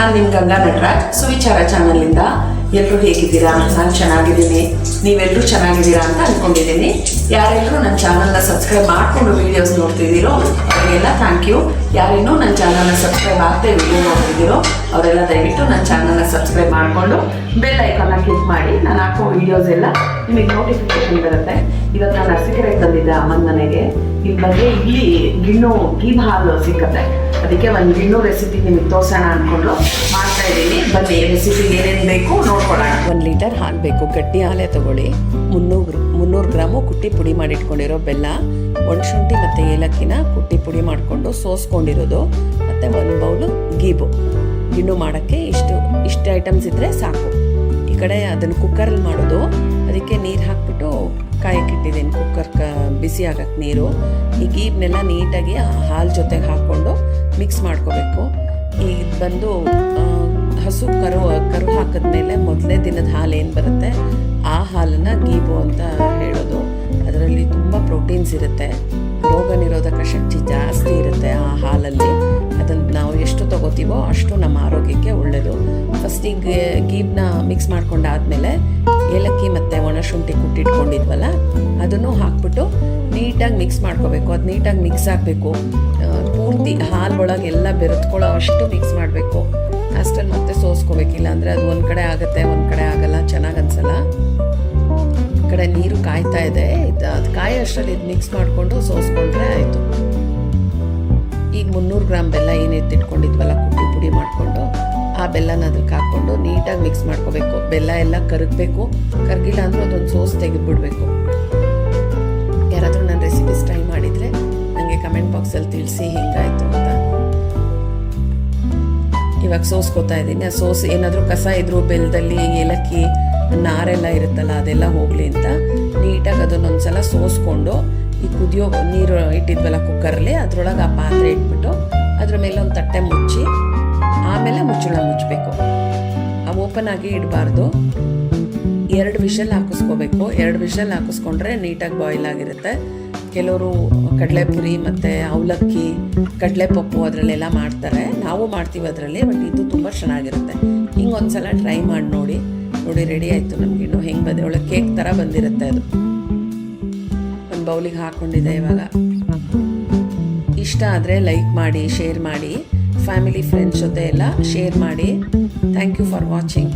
ನಾನು ನಿಮ್ಮ ಗಂಗಾ ನಟರಾಜ್. ಸುವಿಚಾರ ಚಾನಲಿಂದ ಎಲ್ಲರೂ ಹೇಗಿದ್ದೀರಾ? ನಾನು ಚೆನ್ನಾಗಿದ್ದೀನಿ. ನೀವೆಲ್ಲರೂ ಚೆನ್ನಾಗಿದ್ದೀರಾ ಅಂತ ಅಂದ್ಕೊಂಡಿದ್ದೀನಿ ಯಾರೆಲ್ಲರೂ ನನ್ನ ಚಾನಲ್ನ ಸಬ್ಸ್ಕ್ರೈಬ್ ಮಾಡಿಕೊಂಡು ವೀಡಿಯೋಸ್ ನೋಡ್ತಿದ್ದೀರೋ ಅವರಿಗೆಲ್ಲ ಥ್ಯಾಂಕ್ ಯು ಯಾರೇನೂ ನನ್ನ ಚಾನಲ್ನ ಸಬ್ಸ್ಕ್ರೈಬ್ ಆಗದೆ ವಿಡಿಯೋ ನೋಡ್ತಿದ್ದೀರೋ, ಅವರೆಲ್ಲ ದಯವಿಟ್ಟು ನನ್ನ ಚಾನಲ್ನ ಸಬ್ಸ್ಕ್ರೈಬ್ ಮಾಡಿಕೊಂಡು ಬೆಲ್ ಐಕಾನ್ನ ಕ್ಲಿಕ್ ಮಾಡಿ. ನಾನು ಹಾಕೋ ವೀಡಿಯೋಸ್ ಎಲ್ಲ ನಿಮಗೆ ನೋಟಿಫಿಕೇಶನ್ ಬರುತ್ತೆ. ಇವತ್ತು ನಾನು ಅರಸೀಕೆರೆಗೆ ಬಂದಿದ್ದೆ ಅಮ್ಮನ ಮನೆಗೆ ಇಲ್ಲಿ ಬಗ್ಗೆ ಇಲ್ಲಿ ಗಿಣ್ಣು ಗೀಬ್ ಹಾಲು ಸಿಕ್ಕತ್ತೆ. ಅದಕ್ಕೆ ಒಂದು ರೆಸಿಪಿ ನಿಮಗೆ ತೋರ್ಸೋಣ ಅಂದ್ಕೊಂಡು ಮಾಡ್ತಾ ಇದ್ದೀನಿ. ಬನ್ನಿ ರೆಸಿಪಿಗೆ ಏನೇನು ಬೇಕು ನೋಡ್ಕೊಳ್ಳೋಣ. ಒಂದು ಲೀಟರ್ ಹಾಲು ಬೇಕು. ಗಟ್ಟಿ ಹಾಲೆ ತಗೊಳ್ಳಿ. ಮುನ್ನೂರು ಮುನ್ನೂರು ಗ್ರಾಮು ಕುಟ್ಟಿ ಪುಡಿ ಮಾಡಿಟ್ಕೊಂಡಿರೋ ಬೆಲ್ಲ. ಒಂದು ಶುಂಠಿ ಮತ್ತು ಏಲಕ್ಕಿನ ಕುಟ್ಟಿ ಪುಡಿ ಮಾಡಿಕೊಂಡು ಸೋಸ್ಕೊಂಡಿರೋದು. ಮತ್ತು ಒಂದು ಬೌಲು ಗೀಬು. ಗಿಣ್ಣು ಮಾಡೋಕ್ಕೆ ಇಷ್ಟು ಇಷ್ಟು ಐಟಮ್ಸ್ ಇದ್ದರೆ ಸಾಕು. ಈ ಕಡೆ ಅದನ್ನು ಕುಕ್ಕರಲ್ಲಿ ಮಾಡೋದು. ಅದಕ್ಕೆ ನೀರು ಹಾಕ್ಬಿಟ್ಟು ಕಾಯಕ್ಕಿಟ್ಟಿದ್ದೀನಿ ಕುಕ್ಕರ್ ಕ ಬಿಸಿ ಆಗಕ್ಕೆ ನೀರು. ಈ ಗೀಬ್ನೆಲ್ಲ ನೀಟಾಗಿ ಹಾಲು ಜೊತೆಗೆ ಹಾಕ್ಕೊಂಡು ಮಿಕ್ಸ್ ಮಾಡ್ಕೋಬೇಕು. ಈ ಬಂದು ಹಸು ಕರು ಕರು ಹಾಕಿದ್ಮೇಲೆ ಮೊದಲನೇ ದಿನದ ಹಾಲು ಏನು ಬರುತ್ತೆ? ಆ ಹಾಲನ್ನು ಗೀಬು ಅಂತ ಹೇಳೋದು. ಅದರಲ್ಲಿ ತುಂಬ ಪ್ರೋಟೀನ್ಸ್ ಇರುತ್ತೆ. ರೋಗ ನಿರೋಧಕ ಶಕ್ತಿ ಜಾಸ್ತಿ ಇರುತ್ತೆ ಆ ಹಾಲಲ್ಲಿ. ಅದನ್ನು ನಾವು ಎಷ್ಟು ತಗೋತೀವೋ ಅಷ್ಟು ನಮ್ಮ ಆರೋಗ್ಯಕ್ಕೆ ಒಳ್ಳೆಯದು ಫಸ್ಟಿಗೆ ಗೀಬ್ನ ಮಿಕ್ಸ್ ಮಾಡ್ಕೊಂಡಾದ್ಮೇಲೆ ಏಲಕ್ಕಿ ಮತ್ತು ಒಣಶುಂಠಿ ಕುಟ್ಟಿಟ್ಕೊಂಡಿದ್ವಲ್ಲ, ಅದನ್ನು ಹಾಕ್ಬಿಟ್ಟು ನೀಟಾಗಿ ಮಿಕ್ಸ್ ಮಾಡ್ಕೋಬೇಕು. ಅದು ನೀಟಾಗಿ ಮಿಕ್ಸ್ ಆಗಬೇಕು. ಪೂರ್ತಿ ಹಾಲೊಳಗೆ ಎಲ್ಲ ಬೆರೆತ್ಕೊಳ್ಳೋ ಅಷ್ಟು ಮಿಕ್ಸ್ ಮಾಡಬೇಕು. ಅಷ್ಟಲ್ಲಿ ಮತ್ತೆ ಸೋಸ್ಕೋಬೇಕು. ಇಲ್ಲಾಂದರೆ ಅದು ಒಂದು ಕಡೆ ಆಗುತ್ತೆ, ಒಂದು ಕಡೆ ಆಗಲ್ಲ, ಚೆನ್ನಾಗಿ ಅನ್ಸಲ್ಲ. ಈ ಕಡೆ ನೀರು ಕಾಯ್ತಾ ಇದೆ. ಇದು ಅದು ಕಾಯಿ ಅಷ್ಟರಲ್ಲಿ ಇದು ಮಿಕ್ಸ್ ಮಾಡಿಕೊಂಡು ಸೋಸ್ಕೊಂಡ್ರೆ ಆಯಿತು. ಈಗ ಮುನ್ನೂರು ಗ್ರಾಮ್ ಬೆಲ್ಲ ಏನು ಇಟ್ಕೊಂಡಿದ್ವಲ್ಲ ಕುಟ್ಟಿ ಪುಡಿ ಮಾಡಿಕೊಂಡು, ಆ ಬೆಲ್ಲನ ಅದಕ್ಕೆ ಹಾಕ್ಕೊಂಡು ನೀಟಾಗಿ ಮಿಕ್ಸ್ ಮಾಡ್ಕೋಬೇಕು. ಬೆಲ್ಲ ಎಲ್ಲ ಕರಗಬೇಕು. ಕರಗಿಲ್ಲ ಅಂದರೆ ಅದೊಂದು ಸೋಸ್ ತೆಗೆದುಬಿಡ್ಬೇಕು. ಯಾರಾದರೂ ನನ್ನ ರೆಸಿಪೀಸ್ ಟ್ರೈ ಮಾಡಿದರೆ ನನಗೆ ಕಮೆಂಟ್ ಬಾಕ್ಸಲ್ಲಿ ತಿಳಿಸಿ ಇವಾಗ ಸೋಸ್ಕೋತಾ ಇದ್ದೀನಿ. ಆ ಸೋಸ್ ಏನಾದರೂ ಕಸ ಇದ್ರು ಬೆಲ್ಲದಲ್ಲಿ ಏಲಕ್ಕಿ, ನಾರೆಲ್ಲ ಇರುತ್ತಲ್ಲ, ಅದೆಲ್ಲ ಹೋಗಲಿ ಅಂತ. ನೀಟಾಗಿ ಅದನ್ನೊಂದ್ಸಲ ಸೋಸ್ಕೊಂಡು ಈ ಕುದಿಯೋ ನೀರು ಇಟ್ಟಿದ್ವಲ್ಲ ಕುಕ್ಕರಲ್ಲಿ, ಅದರೊಳಗೆ ಆ ಪಾತ್ರೆ ಇಟ್ಬಿಟ್ಟು ಅದ್ರ ಮೇಲೆ ಒಂದು ತಟ್ಟೆ ಮುಚ್ಚಿ, ಆಮೇಲೆ ಮುಚ್ಚಳ ಮುಚ್ಚಬೇಕು. ಆ ಓಪನ್ ಆಗಿ ಇಡಬಾರ್ದು. ಎರಡು ವಿಷಲ್ ಹಾಕಿಸ್ಕೋಬೇಕು. ಎರಡು ವಿಷಲ್ ಹಾಕಿಸ್ಕೊಂಡ್ರೆ ನೀಟಾಗಿ ಬಾಯ್ಲ್ ಆಗಿರುತ್ತೆ. ಕೆಲವರು ಕಡಲೆಪುರಿ ಮತ್ತು ಅವಲಕ್ಕಿ ಕಡಲೆ ಪಪ್ಪು ಅದರಲ್ಲೆಲ್ಲ ಮಾಡ್ತಾರೆ. ನಾವು ಮಾಡ್ತೀವಿ ಅದರಲ್ಲಿ, ಬಟ್ ಇದು ತುಂಬ ಚೆನ್ನಾಗಿರುತ್ತೆ. ಹಿಂಗೆ ಒಂದ್ಸಲ ಟ್ರೈ ಮಾಡಿ ನೋಡಿ. ನೋಡಿ ರೆಡಿ ಆಯಿತು ನಮಗೆ ಇನ್ನು. ಹೆಂಗೆ ಬಂದೆ ಒಳ್ಳೆ ಕೇಕ್ ಥರ ಬಂದಿರುತ್ತೆ ಅದು. ಒಂದು ಬೌಲಿಗೆ ಹಾಕ್ಕೊಂಡಿದೆ ಇವಾಗ. ಇಷ್ಟ ಆದರೆ ಲೈಕ್ ಮಾಡಿ ಶೇರ್ ಮಾಡಿ. ಫ್ಯಾಮಿಲಿ ಫ್ರೆಂಡ್ಸ್ ಜೊತೆ ಎಲ್ಲ ಶೇರ್ ಮಾಡಿ. Thank you for watching